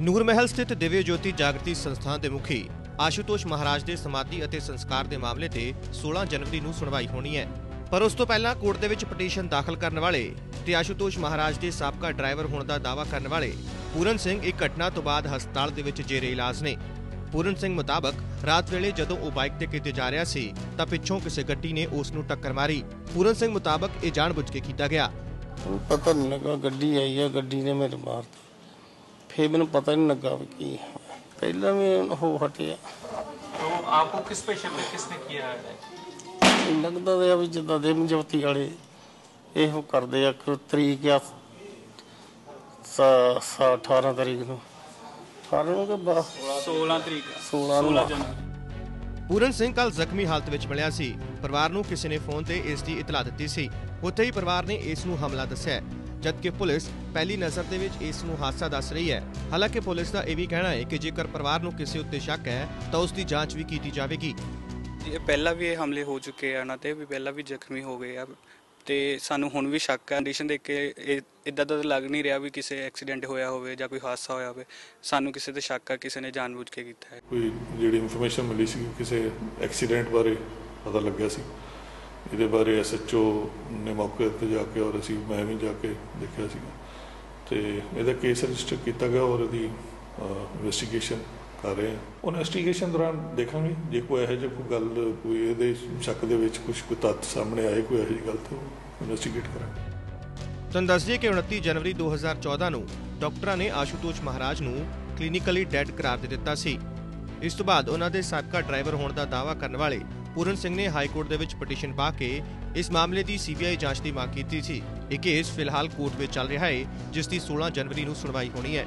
ਨੂਰ ਮਹਿਲ ਸਥਿਤ ਦਿਵਯ ਜੋਤੀ ਜਾਗਰਤੀ ਸੰਸਥਾਨ ਦੇ ਮੁਖੀ ਆਸ਼ੂਤੋਸ਼ ਮਹਾਰਾਜ ਦੇ ਸਮਾਧੀ ਅਤੇ ਸੰਸਕਾਰ ਦੇ ਮਾਮਲੇ ਤੇ 16 ਜਨਵਰੀ ਨੂੰ ਸੁਣਵਾਈ ਹੋਣੀ ਹੈ। ਪਰ ਉਸ ਤੋਂ ਪਹਿਲਾਂ ਕੋਰਟ ਦੇ ਵਿੱਚ ਪਟੀਸ਼ਨ ਦਾਖਲ ਕਰਨ ਵਾਲੇ ਤੇ ਆਸ਼ੂਤੋਸ਼ ਮਹਾਰਾਜ ਦੇ ਸਾਬਕਾ ਡਰਾਈਵਰ ਹੋਣ ਦਾ ਦਾਅਵਾ ਕਰਨ ਵਾਲੇ ਪੂਰਨ ਸਿੰਘ ਇੱਕ ਘਟਨਾ ਤੋਂ ਬਾਅਦ ਹਸਪਤਾਲ ਦੇ ਵਿੱਚ ਜੇਰੇ ਇਲਾਜ ਨੇ। ਪੂਰਨ ਸਿੰਘ ਮੁਤਾਬਕ ਰਾਤ ਵੇਲੇ ਜਦੋਂ ਉਹ ਬਾਈਕ ਤੇ ਕਿਤੇ ਜਾ ਰਿਹਾ ਸੀ ਤਾਂ ਪਿੱਛੋਂ ਕਿਸੇ ਗੱਡੀ ਨੇ ਉਸ ਨੂੰ ਟੱਕਰ ਮਾਰੀ। ਪੂਰਨ ਸਿੰਘ ਮੁਤਾਬਕ ਇਹ ਜਾਣਬੁੱਝ ਕੇ ਕੀਤਾ ਗਿਆ। ਪਤਾ ਨਹੀਂ ਲੱਗਾ ਗੱਡੀ ਆਈ ਆ, ਗੱਡੀ ਨੇ ਮੇਰੇ ਮਾਰਤਾ। ਫੇਰ ਮੈਨੂੰ ਪਤਾ ਨਹੀਂ ਲੱਗਾ ਵੀ ਕੀ ਹੈ। ਪਹਿਲਾਂ ਵੀ ਉਹ ਹਟਿਆ तो आपको किस पे शक है किसने किया है ਲੱਗਦਾ ਤੇ ਆ ਵੀ ਜਿੱਦਾਂ ਦੇ ਜਵਤੀ ਵਾਲੇ ਇਹੋ ਕਰਦੇ ਆ ਕਿ ਤਰੀਕ ਆ ਸਾ ਸਾ 18 ਤਰੀਕ ਨੂੰ 18 ਨੂੰ ਕਿ 16 तरीक 16 ਨੂੰ ਪੂਰਨ ਸਿੰਘ ਕੱਲ ਜ਼ਖਮੀ ਹਾਲਤ ਵਿੱਚ ਮਿਲਿਆ ਸੀ ਪਰਿਵਾਰ ਨੂੰ ਕਿਸੇ ਨੇ ਫੋਨ ਤੇ ਇਸ ਦੀ ਇਤਲਾਹ ਦਿੱਤੀ ਸੀ ਉੱਥੇ ਹੀ ਪਰਿਵਾਰ ਨੇ ਇਸ ਨੂੰ ਹਮਲਾ ਦੱਸਿਆ ਹੈ, ਜਦਕਿ ਪੁਲਿਸ ਪਹਿਲੀ ਨਜ਼ਰ ਦੇ ਵਿੱਚ ਇਸ ਨੂੰ ਹਾਦਸਾ ਦੱਸ ਰਹੀ ਹੈ। ਹਾਲਾਂਕਿ ਪੁਲਿਸ ਦਾ ਇਹ ਵੀ ਕਹਿਣਾ ਹੈ ਕਿ ਜੇਕਰ ਪਰਿਵਾਰ ਨੂੰ ਕਿਸੇ ਉੱਤੇ ਸ਼ੱਕ ਹੈ ਤਾਂ ਉਸ ਦੀ ਜਾਂਚ ਵੀ ਕੀਤੀ ਜਾਵੇਗੀ। ਇਹ ਪਹਿਲਾਂ ਵੀ ਇਹ ਹਮਲੇ ਹੋ ਚੁੱਕੇ ਆ ਉਹਨਾਂ ਤੇ ਵੀ ਪਹਿਲਾਂ ਵੀ ਜ਼ਖਮੀ ਹੋ ਗਏ ਆ ਤੇ ਸਾਨੂੰ ਹੁਣ ਵੀ ਸ਼ੱਕ ਹੈ। ਕੰਡੀਸ਼ਨ ਦੇਖ ਕੇ ਇਦਾਂ ਦਾ ਲੱਗ ਨਹੀਂ ਰਿਹਾ ਵੀ ਕਿਸੇ ਐਕਸੀਡੈਂਟ ਹੋਇਆ ਹੋਵੇ ਜਾਂ ਕੋਈ ਹਾਦਸਾ ਹੋਇਆ ਹੋਵੇ। ਸਾਨੂੰ ਕਿਸੇ ਤੇ ਸ਼ੱਕ ਆ ਕਿਸੇ ਨੇ ਜਾਣਬੁੱਝ ਕੇ ਕੀਤਾ ਹੈ। ਕੋਈ ਜਿਹੜੀ ਇਨਫੋਰਮੇਸ਼ਨ ਮਿਲੀ ਸੀ ਕਿਸੇ ਐਕਸੀਡੈਂਟ ਬਾਰੇ ਪਤਾ ਲੱਗਿਆ ਸੀ? ਇਹਦੇ ਬਾਰੇ ਐਸਐਚਓ ਨੇ ਮੌਕੇ ਤੇ ਜਾ ਕੇ ਔਰ ਅਸੀਂ, ਮੈਂ ਵੀ ਜਾ ਕੇ ਦੇਖਿਆ ਸੀ ਤੇ ਇਹਦਾ ਕੇਸ ਰਜਿਸਟਰ ਕੀਤਾ ਗਿਆ ਔਰ ਇਹਦੀ ਇਨਵੈਸਟੀਗੇਸ਼ਨ ਕਰ ਰਹੇ ਹਾਂ। ਉਹ ਇਨਵੈਸਟੀਗੇਸ਼ਨ ਦੌਰਾਨ ਦੇਖਾਂਗੇ, ਜੇ ਕੋਈ ਇਹੋ ਜਿਹੀ ਕੋਈ ਗੱਲ, ਕੋਈ ਇਹਦੇ ਸ਼ੱਕ ਦੇ ਵਿੱਚ ਕੁਝ ਕੋਈ ਤੱਥ ਸਾਹਮਣੇ ਆਏ, ਕੋਈ ਇਹੋ ਜਿਹੀ ਗੱਲ ਤਾਂ ਇਨਵੈਸਟੀਗੇਟ ਕਰਾਂਗੇ। ਤੁਹਾਨੂੰ ਦੱਸ ਦਈਏ ਕਿ 29 ਜਨਵਰੀ 2014 ਨੂੰ ਡਾਕਟਰਾਂ ਨੇ ਆਸ਼ੂਤੋਸ਼ ਮਹਾਰਾਜ ਨੂੰ ਕਲੀਨਿਕਲੀ ਡੈਡ ਕਰਾਰ ਦੇ ਦਿੱਤਾ ਸੀ। ਇਸ ਤੋਂ ਬਾਅਦ ਉਹਨਾਂ ਦੇ ਸਾਬਕਾ ਡਰਾਈਵਰ ਹੋਣ ਦਾ ਦਾਅਵਾ ਕਰਨ ਵਾਲੇ ਪੂਰਨ ਸਿੰਘ ਨੇ ਹਾਈ ਕੋਰਟ ਦੇ ਵਿੱਚ ਪਟੀਸ਼ਨ ਪਾ ਕੇ ਇਸ ਮਾਮਲੇ ਦੀ ਸੀਬੀਆਈ ਜਾਂਚ ਦੀ ਮੰਗ ਕੀਤੀ ਸੀ। ਇਹ ਕੇਸ ਫਿਲਹਾਲ ਕੋਰਟ ਵਿੱਚ ਚੱਲ ਰਿਹਾ ਹੈ, ਜਿਸ ਦੀ 16 ਜਨਵਰੀ ਨੂੰ ਸੁਣਵਾਈ ਹੋਣੀ ਹੈ।